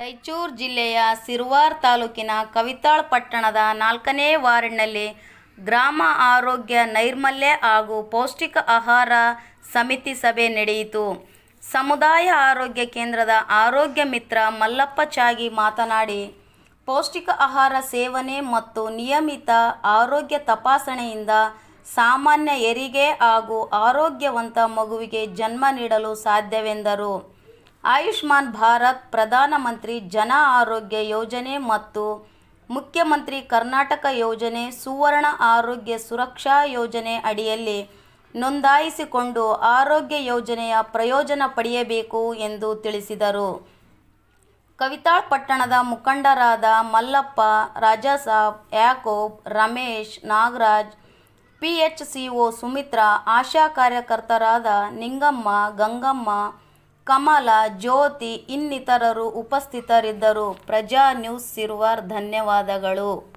ರಾಯಚೂರು ಜಿಲ್ಲೆಯ ಸಿರ್ವಾರ್ ತಾಲೂಕಿನ ಕವಿತಾಳ್ ಪಟ್ಟಣದ ನಾಲ್ಕನೇ ವಾರ್ಡ್ನಲ್ಲಿ ಗ್ರಾಮ ಆರೋಗ್ಯ ನೈರ್ಮಲ್ಯ ಹಾಗೂ ಪೌಷ್ಟಿಕ ಆಹಾರ ಸಮಿತಿ ಸಭೆ ನಡೆಯಿತು. ಸಮುದಾಯ ಆರೋಗ್ಯ ಕೇಂದ್ರದ ಆರೋಗ್ಯ ಮಿತ್ರ ಮಲ್ಲಪ್ಪ ಚಾಗಿ ಮಾತನಾಡಿ, ಪೌಷ್ಟಿಕ ಆಹಾರ ಸೇವನೆ ಮತ್ತು ನಿಯಮಿತ ಆರೋಗ್ಯ ತಪಾಸಣೆಯಿಂದ ಸಾಮಾನ್ಯ ಹೆರಿಗೆ ಹಾಗೂ ಆರೋಗ್ಯವಂತ ಮಗುವಿಗೆ ಜನ್ಮ ನೀಡಲು ಸಾಧ್ಯವೆಂದರು. ಆಯುಷ್ಮಾನ್ ಭಾರತ್ ಪ್ರಧಾನ ಮಂತ್ರಿ ಜನ ಆರೋಗ್ಯ ಯೋಜನೆ ಮತ್ತು ಮುಖ್ಯಮಂತ್ರಿ ಕರ್ನಾಟಕ ಯೋಜನೆ ಸುವರ್ಣ ಆರೋಗ್ಯ ಸುರಕ್ಷಾ ಯೋಜನೆ ಅಡಿಯಲ್ಲಿ ನೋಂದಾಯಿಸಿಕೊಂಡು ಆರೋಗ್ಯ ಯೋಜನೆಯ ಪ್ರಯೋಜನ ಪಡೆಯಬೇಕು ಎಂದು ತಿಳಿಸಿದರು. ಕವಿತಾಳ್ ಪಟ್ಟಣದ ಮುಖಂಡರಾದ Mallappa, Rajasab, Yakub, Ramesh, Nagaraj P H C O Sumitra, Asha ಕಾರ್ಯಕರ್ತರಾದ Ningamma, Gangamma Kamala ಜ್ಯೋತಿ ಇನ್ನಿತರರು ಉಪಸ್ಥಿತರಿದ್ದರು. ಪ್ರಜಾ ನ್ಯೂಸ್ ಸಿರ್ವಾರ್ ಧನ್ಯವಾದಗಳು.